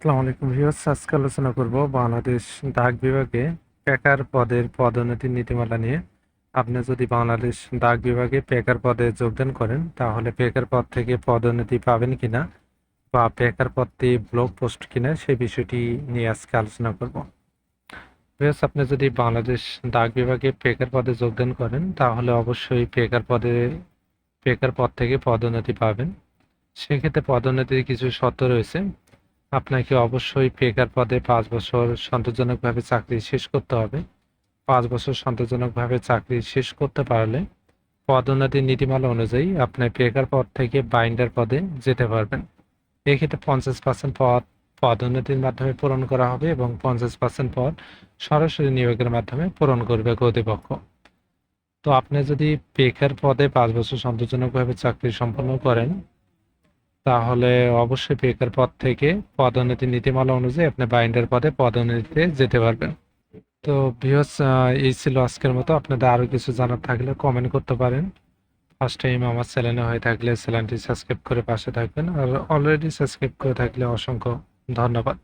আসসালামু আলাইকুম ভিউয়ার্স, আজকে আলোচনা করব বাংলাদেশ ডাক বিভাগে পেকার পদের পদোন্নতির নীতিমালা নিয়ে। আপনি যদি বাংলাদেশ ডাক বিভাগে পেকার পদে যোগদান করেন, তাহলে পেকার পদ থেকে পদোন্নতি পাবেন কিনা বা পেকার পদটি ব্লক পোস্ট কিনা সেই বিষয়টি নিয়ে আজকে আলোচনা করব। ভিউয়ার্স, আপনি যদি বাংলাদেশ ডাক বিভাগে পেকার পদে যোগদান করেন, তাহলে অবশ্যই পেকার পদে, পেকার পদ থেকে পদোন্নতি পাবেন। সেক্ষেত্রে পদোন্নতির কিছু শর্ত রয়েছে। আপনাকে অবশ্যই পেকার পদে পাঁচ বছর সন্তোষজনকভাবে চাকরি শেষ করতে হবে। পাঁচ বছর সন্তোষজনকভাবে চাকরি শেষ করতে পারলে পদোন্নতির নীতিমালা অনুযায়ী আপনি পেকার পদ থেকে বাইন্ডার পদে যেতে পারবেন। এক্ষেত্রে পঞ্চাশ পার্সেন্ট পদ পদোন্নতির মাধ্যমে পূরণ করা হবে এবং পঞ্চাশ পার্সেন্ট পদ সরাসরি নিয়োগের মাধ্যমে পূরণ করবে কর্তৃপক্ষ। তো আপনি যদি পেকার পদে পাঁচ বছর সন্তোষজনকভাবে চাকরি সম্পন্ন করেন তাহলে অবশ্যই বেকার পদ থেকে পদোন্নতি নীতিমালা অনুযায়ী আপনি বাইন্ডার পদে পদোন্নতিতে যেতে পারবেন। তো ভিউস এই ছিল আজকের মতো। আপনাদের আরও কিছু জানার থাকলে কমেন্ট করতে পারেন। ফার্স্ট টাইম আমার চ্যানেলে হয়ে থাকলে চ্যানেলটি সাবস্ক্রাইব করে পাশে থাকবেন। আর অলরেডি সাবস্ক্রাইব করে থাকলে অসংখ্য ধন্যবাদ।